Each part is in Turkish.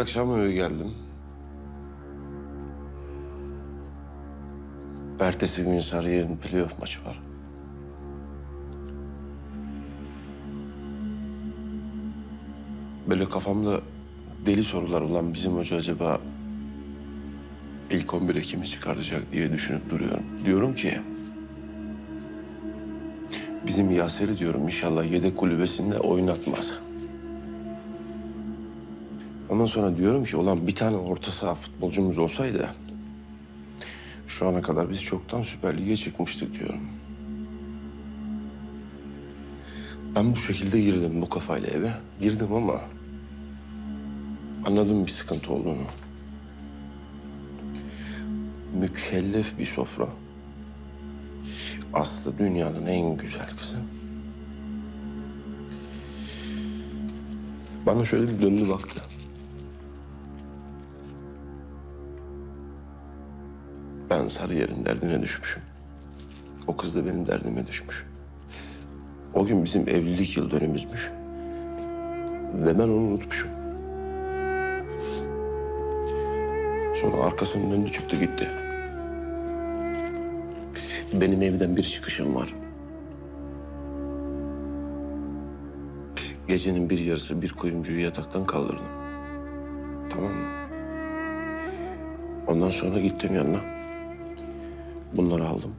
Akşam eve geldim. Ertesi gün Sarıyer'in playoff maçı var. Böyle kafamda deli sorular olan bizim hoca acaba ilk 11'e kimi çıkartacak diye düşünüp duruyorum. Diyorum ki bizim Yaser'i diyorum inşallah yedek kulübesinde oynatmaz. Ondan sonra diyorum ki olan bir tane orta saha futbolcumuz olsaydı şu ana kadar biz çoktan Süper Lig'e çıkmıştık diyorum. Ben bu şekilde girdim bu kafayla eve. Girdim ama anladım bir sıkıntı olduğunu. Mükellef bir sofra. Aslı dünyanın en güzel kızı. Bana şöyle bir döndü baktı. Ben Sarıyer'in derdine düşmüşüm. O kız da benim derdime düşmüş. O gün bizim evlilik yıl dönümümüzmüş. Ve ben onu unutmuşum. Sonra arkasının döndü çıktı gitti. Benim evden bir çıkışım var. Gecenin bir yarısı bir kuyumcuyu yataktan kaldırdım. Tamam mı? Ondan sonra gittim yanına. Bunları aldım.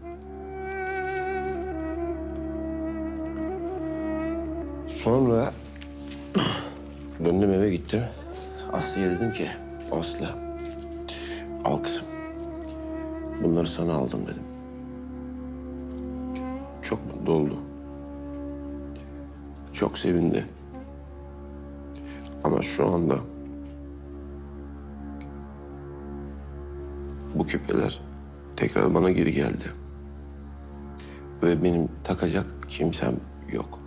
Sonra döndüm eve gittim. Aslı'ya dedim ki Aslı al kızım. Bunları sana aldım dedim. Çok mutlu oldu. Çok sevindi. Ama şu anda bu küpeler tekrar bana geri geldi. Ve benim takacak kimsem yok.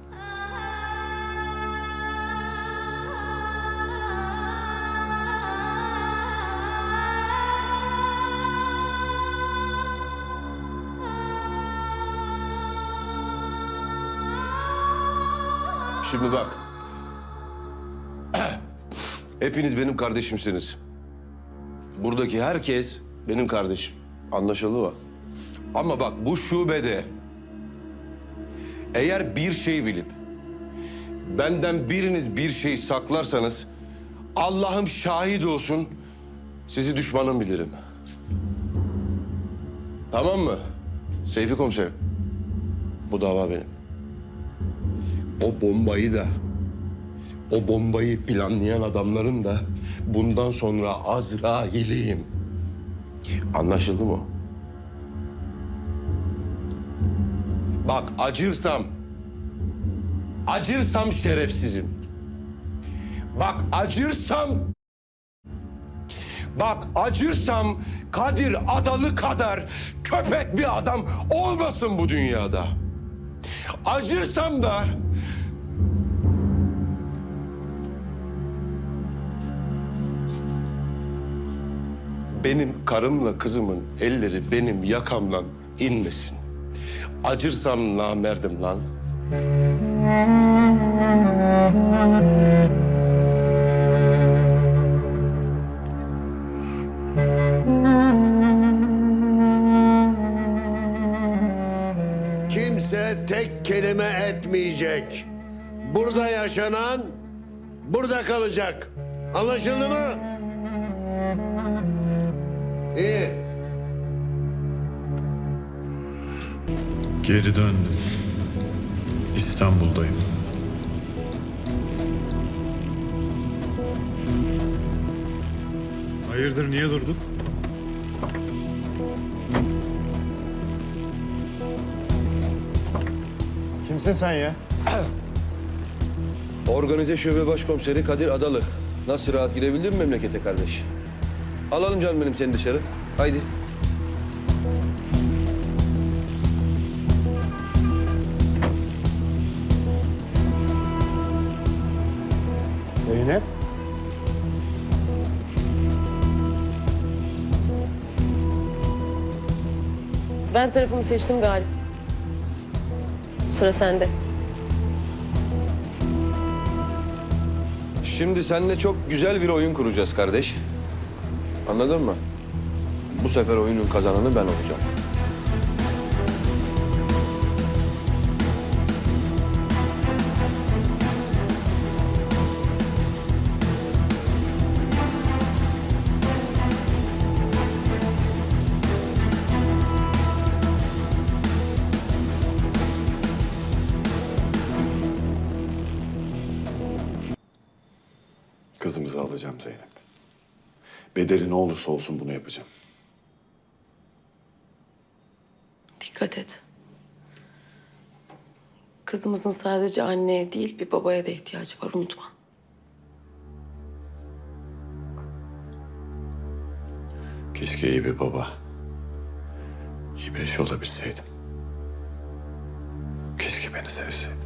Şimdi bak. Hepiniz benim kardeşimsiniz. Buradaki herkes benim kardeşim. Anlaşıldı mı? Ama bak bu şubede eğer bir şey bilip benden biriniz bir şey saklarsanız Allah'ım şahit olsun sizi düşmanım bilirim. Tamam mı? Seyfi komiserim. Bu dava benim. O bombayı da o bombayı planlayan adamların da bundan sonra Azrail'iyim. Anlaşıldı mı? Bak acırsam, acırsam şerefsizim. Bak acırsam, bak acırsam Kadir Adalı kadar köpek bir adam olmasın bu dünyada. Acırsam da benim karımla kızımın elleri benim yakamdan inmesin. Acırsam namerdim lan. Kimse tek kelime etmeyecek. Burada yaşanan burada kalacak. Anlaşıldı mı? İyi. Geri döndüm. İstanbul'dayım. Hayırdır niye durduk? Kimsin sen ya? Organize Şube Başkomiseri Kadir Adalı. Nasıl rahat girebildin mi memlekete kardeş? Alalım canım benim seni dışarı. Haydi. Zeynep. Ben tarafımı seçtim Galip. Sıra sende. Şimdi seninle çok güzel bir oyun kuracağız kardeş. Anladın mı? Bu sefer oyunun kazananı ben olacağım. Bedeli ne olursa olsun bunu yapacağım. Dikkat et. Kızımızın sadece anneye değil bir babaya da ihtiyacı var unutma. Keşke iyi bir baba, iyi bir eş olabilseydim. Keşke beni sevseydin.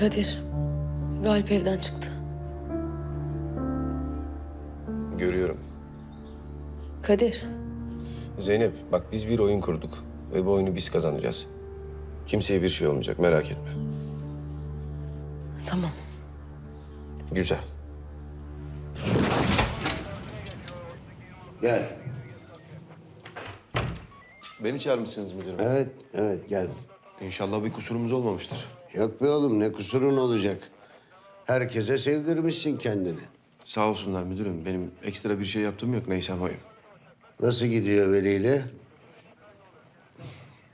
Kadir, Galip evden çıktı. Görüyorum. Kadir, Zeynep bak biz bir oyun kurduk ve bu oyunu biz kazanacağız. Kimseye bir şey olmayacak merak etme. tamam. Güzel. Gel. Beni çağırmışsınız müdürüm. Evet, evet gel. İnşallah bir kusurumuz olmamıştır. Yok be oğlum ne kusurun olacak. Herkese sevdirmişsin kendini. Sağ olsunlar müdürüm. Benim ekstra bir şey yaptığım yok. Neyse oyum. Nasıl gidiyor Veli'yle?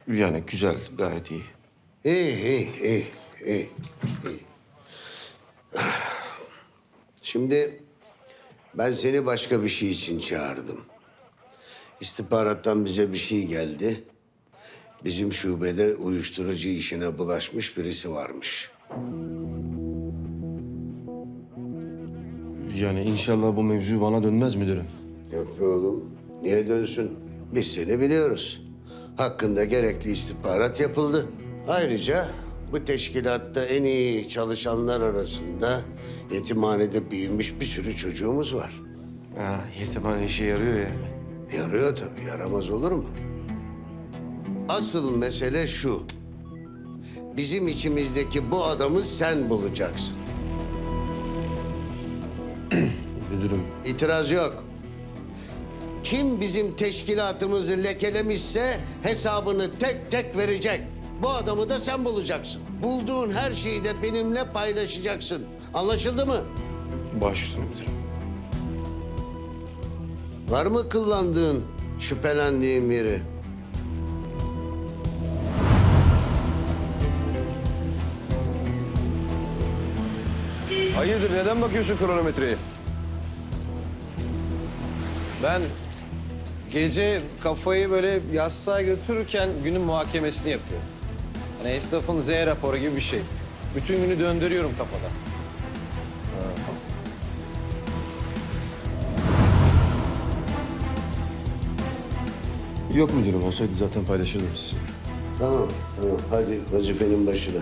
Yani güzel, gayet iyi. İyi, iyi, iyi, iyi, iyi. Şimdi ben seni başka bir şey için çağırdım. İstihbarattan bize bir şey geldi. Bizim şubede uyuşturucu işine bulaşmış birisi varmış. Yani inşallah bu mevzu bana dönmez müdürüm. Yok be oğlum, niye dönsün? Biz seni biliyoruz. Hakkında gerekli istihbarat yapıldı. Ayrıca bu teşkilatta en iyi çalışanlar arasında yetimhanede büyümüş bir sürü çocuğumuz var. Ha, yetimhane işe yarıyor yani. Yarıyor tabii, yaramaz olur mu? Asıl mesele şu. Bizim içimizdeki bu adamı sen bulacaksın. Müdürüm, İtiraz yok. Kim bizim teşkilatımızı lekelemişse hesabını tek tek verecek. Bu adamı da sen bulacaksın. Bulduğun her şeyi de benimle paylaşacaksın. Anlaşıldı mı? baş üstüne müdürüm. Var mı kullandığın, şüphelendiğin biri? Hayırdır neden bakıyorsun kronometreye? Ben gece kafayı böyle yastığa götürürken günün muhakemesini yapıyorum. Hani esnafın Z raporu gibi bir şey. Bütün günü döndürüyorum kafada. Yok müdürüm, olsaydı zaten paylaşırdım sizinle. Tamam, tamam. Hadi vazifenin başına.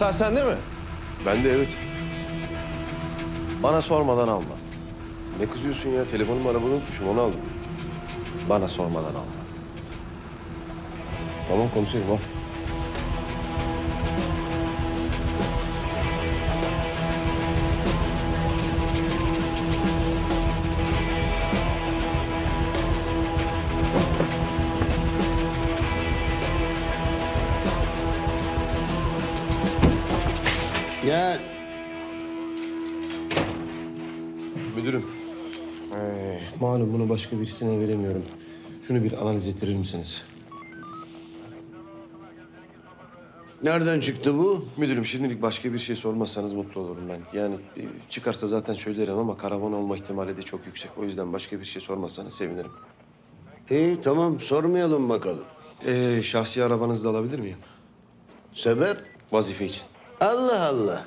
Anahtar sende mi? Ben de evet. Bana sormadan alma. Ne kızıyorsun ya? Telefonumu arabada unutmuşum. Onu aldım. Bana sormadan alma. Tamam komiserim al. Başka birisine veremiyorum. Şunu bir analiz ettirir misiniz? Nereden çıktı bu? Müdürüm şimdilik başka bir şey sormazsanız mutlu olurum ben. Yani e, çıkarsa zaten söylerim ama karavan olma ihtimali de çok yüksek. O yüzden başka bir şey sormazsanız sevinirim. İyi tamam sormayalım bakalım. Ee, şahsi arabanızı da alabilir miyim? Sebep? Vazife için. Allah Allah.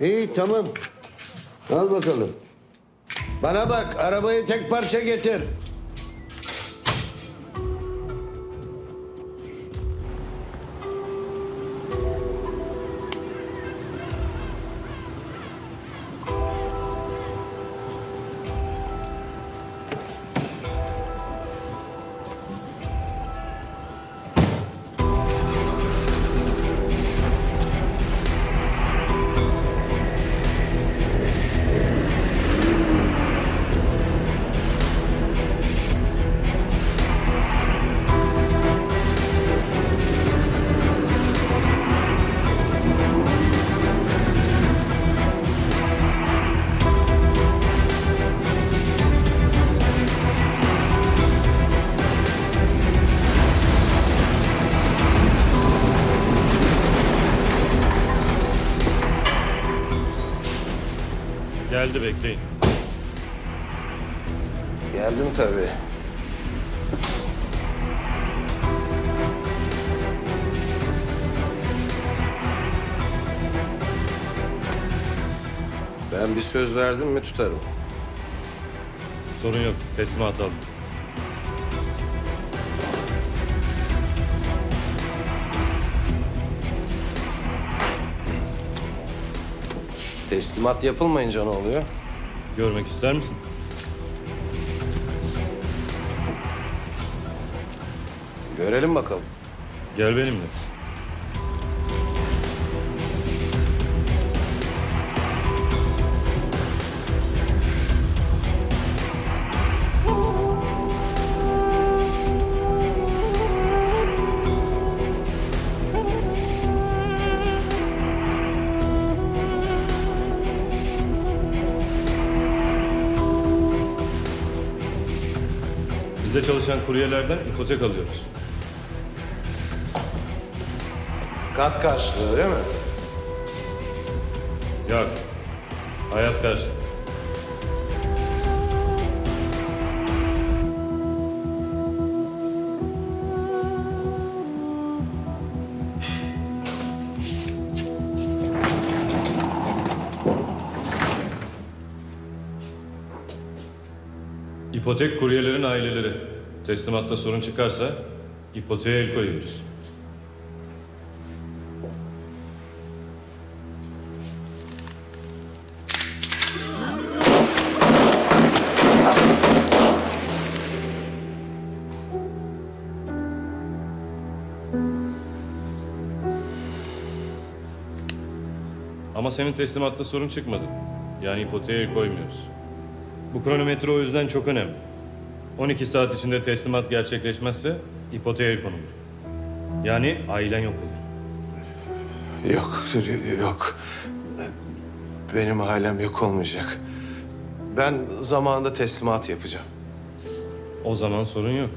İyi tamam. Al bakalım. Bana bak arabayı tek parça getir. Geldi bekleyin. Geldim tabii. Ben bir söz verdim mi tutarım. Sorun yok. Teslimat aldım. Teslimat yapılmayınca ne oluyor? Görmek ister misin? Görelim bakalım. Gel benimle. Bizde çalışan kuryelerden ipotek alıyoruz. Kat karşılığı öyle mi? Yok. Hayat karşı. İpotek kuryelerin aileleri. Teslimatta sorun çıkarsa ipoteğe el koyuyoruz. Ama senin teslimatta sorun çıkmadı. Yani ipoteğe el koymuyoruz. Bu kronometre o yüzden çok önemli. 12 saat içinde teslimat gerçekleşmezse ipoteğe konulur. Yani ailen yok olur. Yok, yok. Benim ailem yok olmayacak. Ben zamanında teslimat yapacağım. O zaman sorun yok.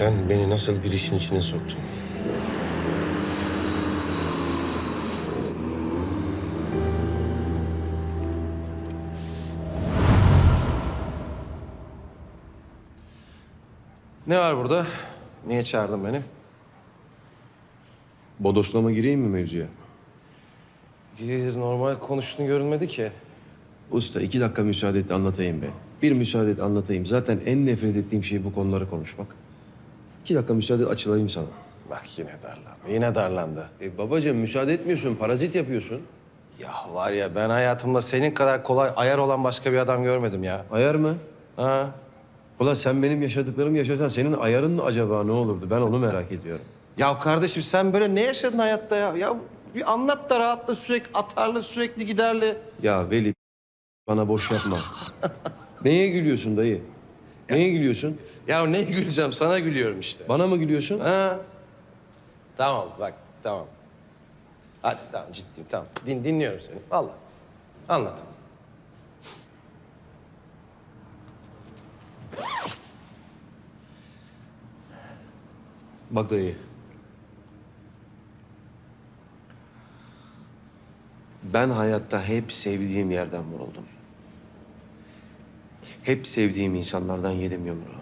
Sen beni nasıl bir işin içine soktun? Ne var burada? Niye çağırdın beni? Bodoslama gireyim mi mevzuya? Gir, normal konuştuğunu görünmedi ki. Usta iki dakika müsaade et anlatayım be. Bir müsaade et anlatayım. Zaten en nefret ettiğim şey bu konuları konuşmak. İki dakika müsaade açılayım sana. Bak yine darlandı, yine darlandı. E babacığım müsaade etmiyorsun, parazit yapıyorsun. Ya var ya ben hayatımda senin kadar kolay ayar olan başka bir adam görmedim ya. Ayar mı? Ha? Ulan sen benim yaşadıklarımı yaşasan senin ayarın acaba ne olurdu? Ben onu merak ediyorum. Ya kardeşim sen böyle ne yaşadın hayatta ya? Ya bir anlat da rahatla sürekli atarlı sürekli giderli. Ya Veli bana boş yapma. Neye gülüyorsun dayı? Neye gülüyorsun? Ya ne güleceğim sana gülüyorum işte. Bana mı gülüyorsun? Ha? Tamam bak tamam. Hadi tamam ciddiyim tamam. Din, dinliyorum seni vallahi. Anlat. Bak dayı. Ben hayatta hep sevdiğim yerden vuruldum. Hep sevdiğim insanlardan yedim yumruğu.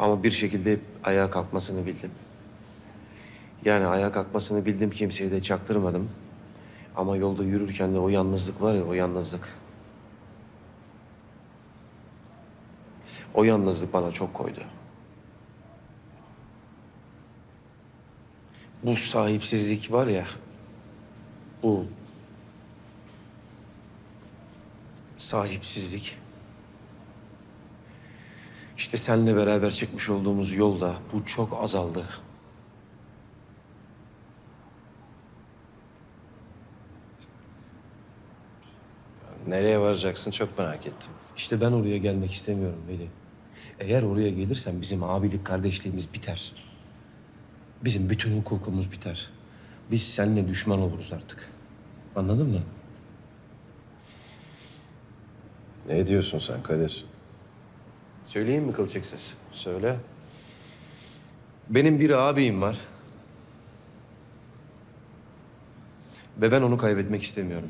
Ama bir şekilde ayağa kalkmasını bildim. Yani ayağa kalkmasını bildim kimseye de çaktırmadım. Ama yolda yürürken de o yalnızlık var ya o yalnızlık. O yalnızlık bana çok koydu. Bu sahipsizlik var ya, bu sahipsizlik. İşte seninle beraber çıkmış olduğumuz yolda bu çok azaldı. Nereye varacaksın çok merak ettim. İşte ben oraya gelmek istemiyorum Veli. Eğer oraya gelirsen bizim abilik kardeşliğimiz biter. Bizim bütün hukukumuz biter. Biz seninle düşman oluruz artık. Anladın mı? Ne diyorsun sen Kadir? Söyleyeyim mi kılçıksız? Söyle. Benim bir abim var. Ve ben onu kaybetmek istemiyorum.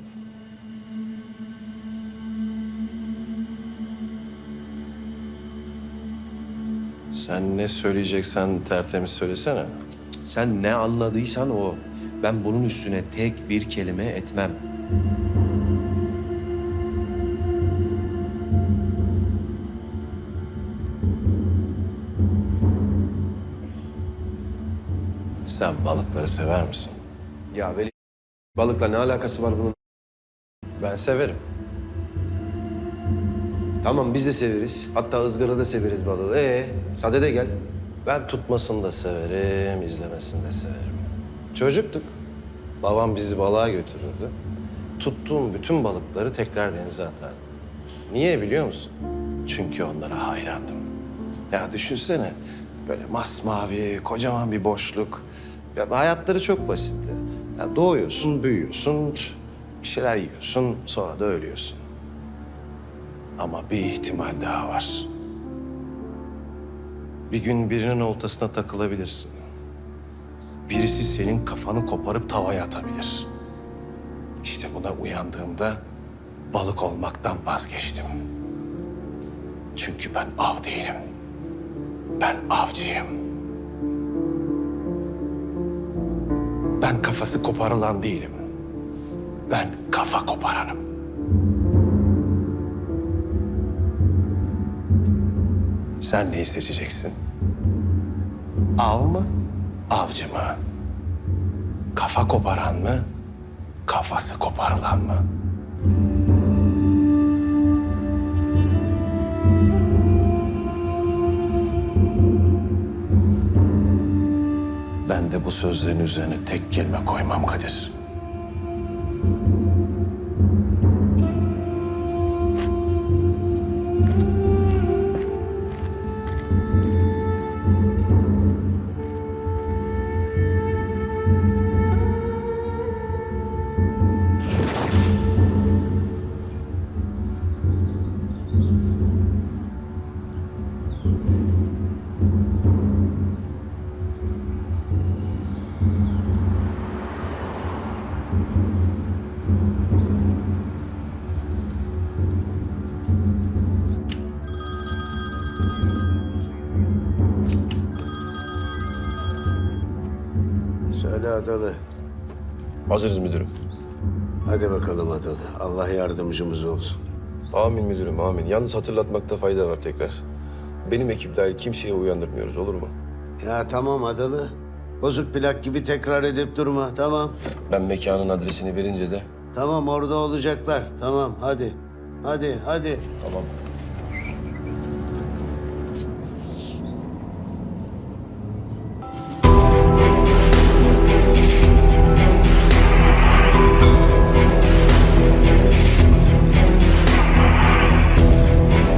Sen ne söyleyeceksen tertemiz söylesene. Sen ne anladıysan o. Ben bunun üstüne tek bir kelime etmem. Sen balıkları sever misin? Ya Veli, balıkla ne alakası var bunun? Ben severim. Tamam biz de severiz. Hatta ızgarada severiz balığı. Ee, sade de gel. Ben tutmasını da severim, izlemesini de severim. Çocuktuk. Babam bizi balığa götürürdü. Tuttuğum bütün balıkları tekrar denize atardım. Niye biliyor musun? Çünkü onlara hayrandım. Ya düşünsene böyle masmavi, kocaman bir boşluk. Ya hayatları çok basitti. Ya doğuyorsun, büyüyorsun, bir şeyler yiyorsun, sonra da ölüyorsun. Ama bir ihtimal daha var. Bir gün birinin oltasına takılabilirsin. Birisi senin kafanı koparıp tavaya atabilir. İşte buna uyandığımda balık olmaktan vazgeçtim. Çünkü ben av değilim. Ben avcıyım. Ben kafası koparılan değilim. Ben kafa koparanım. Sen neyi seçeceksin? Av mı, avcı mı? Kafa koparan mı, kafası koparılan mı? Bu sözlerin üzerine tek kelime koymam Kadir. Söyle Adalı. Hazırız müdürüm. Hadi bakalım Adalı. Allah yardımcımız olsun. Amin müdürüm amin. Yalnız hatırlatmakta fayda var tekrar. Benim ekip dahil kimseye uyandırmıyoruz olur mu? Ya tamam Adalı. Bozuk plak gibi tekrar edip durma. Tamam. Ben mekanın adresini verince de Tamam orada olacaklar. Tamam hadi. Hadi hadi. tamam